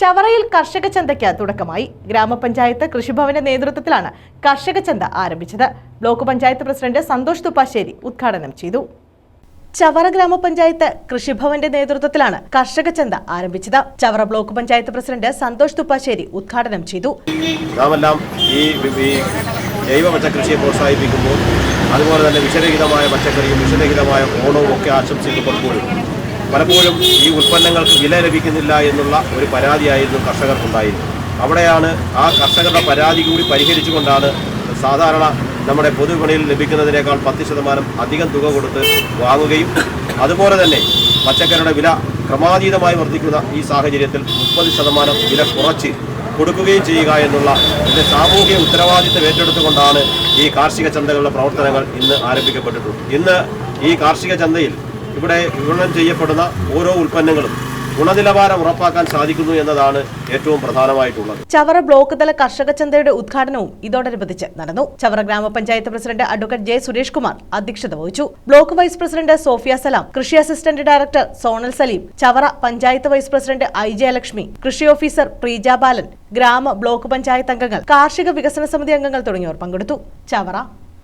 ചവറയിൽ കർഷക ചന്തയ്ക്ക് തുടക്കമായി. ഗ്രാമപഞ്ചായത്ത് കൃഷിഭവന്റെ നേതൃത്വത്തിലാണ് കർഷക ചന്ത ആരംഭിച്ചത്. ബ്ലോക്ക് പഞ്ചായത്ത് പ്രസിഡന്റ് സന്തോഷ് തുപ്പാശ്ശേരി ഉദ്ഘാടനം ചെയ്തു. ചവറ ഗ്രാമപഞ്ചായത്ത് കൃഷിഭവന്റെ നേതൃത്വത്തിലാണ് കർഷക ചന്ത ആരംഭിച്ചത്. ചവറ ബ്ലോക്ക് പഞ്ചായത്ത് പ്രസിഡന്റ് സന്തോഷ് തുപ്പാശ്ശേരി ഉദ്ഘാടനം ചെയ്തു. ഈ ജൈവ പച്ചക്കൃഷിയെ പ്രോത്സാഹിപ്പിക്കുമ്പോൾ അതുപോലെ തന്നെ വിഷരഹിതമായ പച്ചക്കറിയും വിഷരഹിതമായ ഓണവും ഒക്കെ ആശംസിക്കപ്പെടുമ്പോഴും പലപ്പോഴും ഈ ഉൽപ്പന്നങ്ങൾക്ക് വില ലഭിക്കുന്നില്ല എന്നുള്ള ഒരു പരാതിയായിരുന്നു കർഷകർക്കുണ്ടായിരുന്നത് അവിടെയാണ് ആ കർഷകരുടെ പരാതി കൂടി പരിഹരിച്ചുകൊണ്ടാണ് സാധാരണ നമ്മുടെ പൊതുവിപണിയിൽ ലഭിക്കുന്നതിനേക്കാൾ പത്ത് ശതമാനം അധികം തുക കൊടുത്ത് വാങ്ങുകയും അതുപോലെ തന്നെ പച്ചക്കറിയുടെ വില ക്രമാതീതമായി വർദ്ധിക്കുന്ന ഈ സാഹചര്യത്തിൽ മുപ്പത് ശതമാനം വില കുറച്ച് കൊടുക്കുകയും ചെയ്യുക എന്നുള്ള ഇതിന്റെ സാമൂഹിക ഉത്തരവാദിത്തം ഏറ്റെടുത്തുകൊണ്ടാണ് ഈ കാർഷിക ചന്തകളുടെ പ്രവർത്തനങ്ങൾ ഇന്ന് ആരംഭിക്കപ്പെട്ടിട്ടുള്ളത്. ഇന്ന് ഈ കാർഷിക ചന്തയിൽ ഇവിടെ വിപണനം ചെയ്യപ്പെടുന്ന ഓരോ ഉൽപ്പന്നങ്ങളും ഗുണനിലവാരം ഉറപ്പാക്കാൻ സാധിക്കുന്നു എന്നതാണ് ഏറ്റവും പ്രധാനമായിട്ടുള്ളത്. ചവറ ബ്ലോക്ക് തല കർഷക ചന്തയുടെ ഉദ്ഘാടനവും ഇതോടനുബന്ധിച്ച് നടന്നു. ചവറ ഗ്രാമപഞ്ചായത്ത് president advocate J Suresh Kumar അധ്യക്ഷത വഹിച്ചു. Block vice president Sophia Salam കൃഷി assistant director Sonal Saleem Chavara panchayat vice president I Jayalakshmi കൃഷി ഓഫീസർ പ്രീജ ബാലൻ ഗ്രാമ ബ്ലോക്ക് പഞ്ചായത്ത് അംഗങ്ങൾ കാർഷിക വികസന സമിതി അംഗങ്ങൾ തുടങ്ങിയവർ പങ്കെടുത്തു. ചവറ